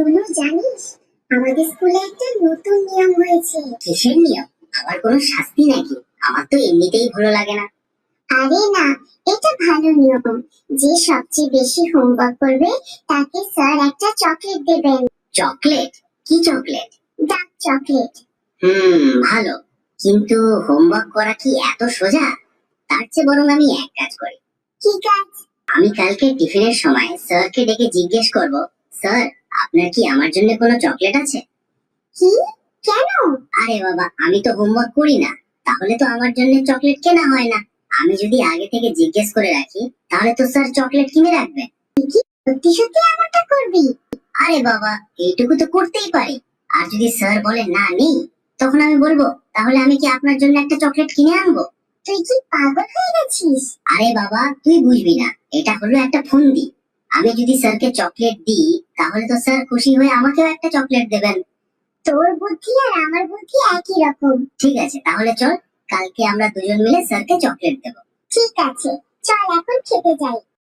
টুনু জানিস আমাদের স্কুলে একটা নতুন নিয়ম হয়েছে। কিসের নিয়ম? আবার কোনো শাস্তি নাকি? আমার তো এমনিতেই ভালো লাগে না। আরে না এটা ভালো নিয়ম। যে সবচেয়ে বেশি হোমওয়ার্ক করবে তাকে স্যার একটা চকলেট দেবেন। চকলেট? কি চকলেট? Dark chocolate. হুম ভালো। কিন্তু হোমওয়ার্ক করা কি এত সোজা? তার চেয়ে বরং আমি এক কাজ করি। কি কাজ? আমি কালকে টিফিনের সময় স্যারকে ডেকে জিজ্ঞেস করব স্যার আপনার কি আমার জন্য কোনো চকলেট আছে? কি? কেন? আরে বাবা আমি তো হোমওয়ার্ক করি না। তাহলে তো আমার জন্য চকলেট কেনা হয় না। আমি যদি আগে থেকে জিজ্ঞেস করে রাখি তাহলে তো স্যার চকলেট কিনে রাখবে। সত্যি সত্যি এমনটা করবি? আরে বাবা এইটুকু তো করতেই পারি। আর যদি স্যার বলে না নেই তখন আমি বলব তাহলে আমি কি আপনার জন্য একটা চকলেট কিনে আনব? তুই কি পাগল হয়ে গেছিস? আরে বাবা তুই বুঝবি না। এটা হলো একটা ফন্দি। আমি যদি স্যারকে চকলেট দিই তাহলে তো স্যার খুশি হয়ে আমাকেও একটা চকলেট দেবেন। তোর বুদ্ধি আর আমার বুদ্ধি একই রকম। ঠিক আছে, তাহলে চল, কালকে আমরা দুজন মিলে স্যারকে চকলেট দেব। ঠিক আছে, চল এখন খেতে যাই।